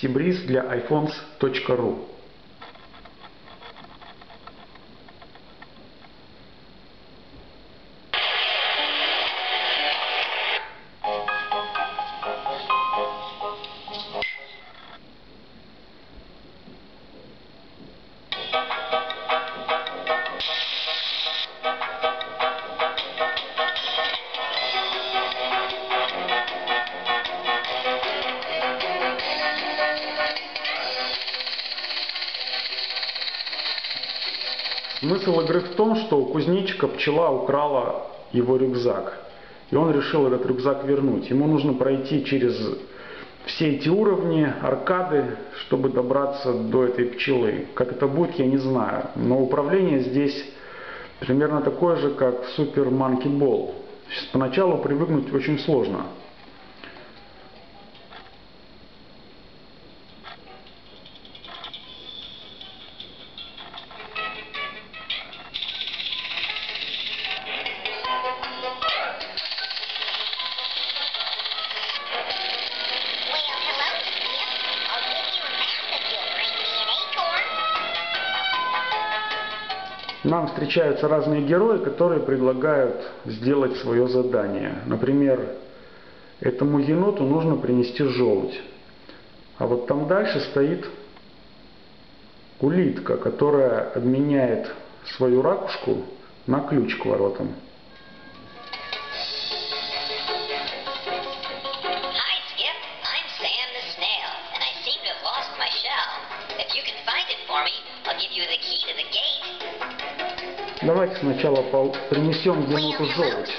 Сибриз для iPhones.ru Смысл игры в том, что у кузнечика пчела украла его рюкзак. И он решил этот рюкзак вернуть. Ему нужно пройти через все эти уровни, аркады, чтобы добраться до этой пчелы. Как это будет, я не знаю. Но управление здесь примерно такое же, как в Super Monkey Ball. Поначалу привыкнуть очень сложно. Нам встречаются разные герои, которые предлагают сделать свое задание. Например, этому еноту нужно принести желудь. А вот там дальше стоит улитка, которая обменяет свою ракушку на ключ к воротам. Давайте сначала принесем еноту желудь.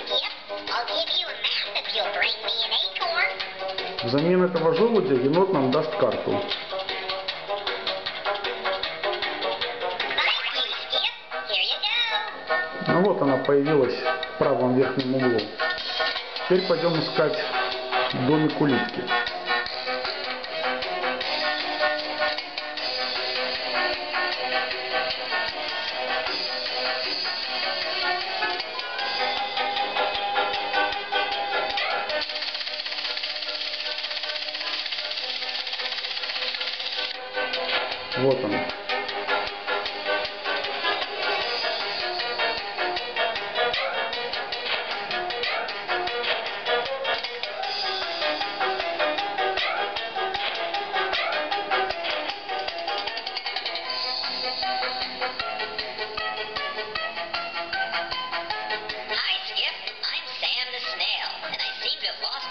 Взамен этого желудя енот нам даст карту. Ну вот она появилась в правом верхнем углу. Теперь пойдем искать домик улитки.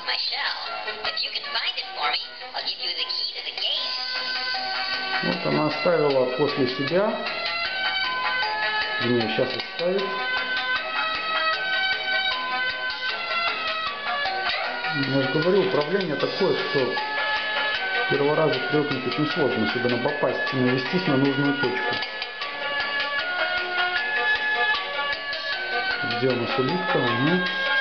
My shell. If you can find it for me, I'll give you the key to the gate. Вот она оставила после себя. Вернее, сейчас оставит. Я же говорю, управление такое, что первого раза привыкнуть очень сложно, особенно попасть, навестись на нужную точку. Где у нас улитка? Угу.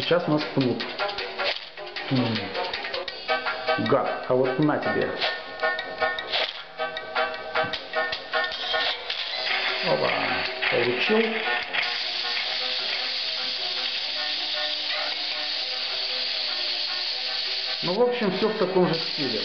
Сейчас нас пнут. Гад, а вот на тебе. Опа, получил. Ну, в общем, все в таком же стиле.